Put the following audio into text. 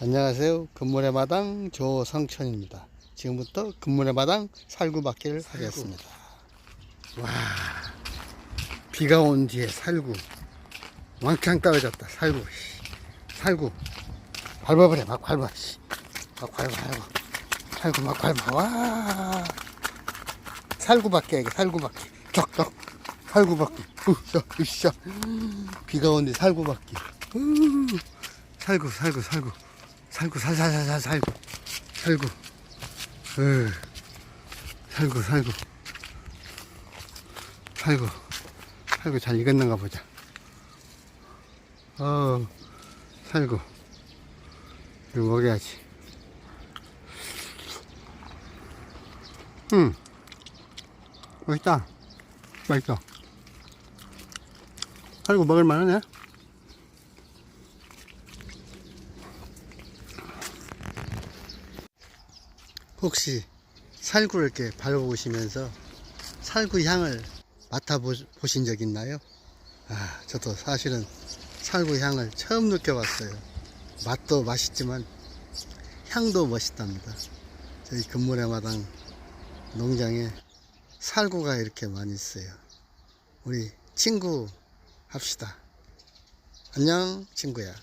안녕하세요. 금물의 마당 조성천입니다. 지금부터 금물의 마당 살구 받기를 하겠습니다. 와, 비가 온 뒤에 살구. 왕창 떨어졌다. 살구. 씨. 살구. 밟아버려. 막 밟아. 씨. 막 밟아. 살구. 살구 막 밟아. 와. 살구 받기 이게 살구 받기. 쩍쩍. 살구 받기. 으쌰, 으쌰. 비가 온 뒤 살구. 우. 살구, 살구, 살구. 살구, 살살살살 살구. 살구. 으. 살구, 살구. 살구. 살구 잘 익었는가 보자. 어, 살구. 이거 먹여야지. 응. 맛있다. 맛있어. 살구 먹을 만하네. 혹시 살구를 이렇게 밟아보시면서 살구 향을 맡아보신 적 있나요? 아, 저도 사실은 살구 향을 처음 느껴봤어요. 맛도 맛있지만 향도 멋있답니다. 저희 금물의 마당 농장에 살구가 이렇게 많이 있어요. 우리 친구 합시다. 안녕, 친구야.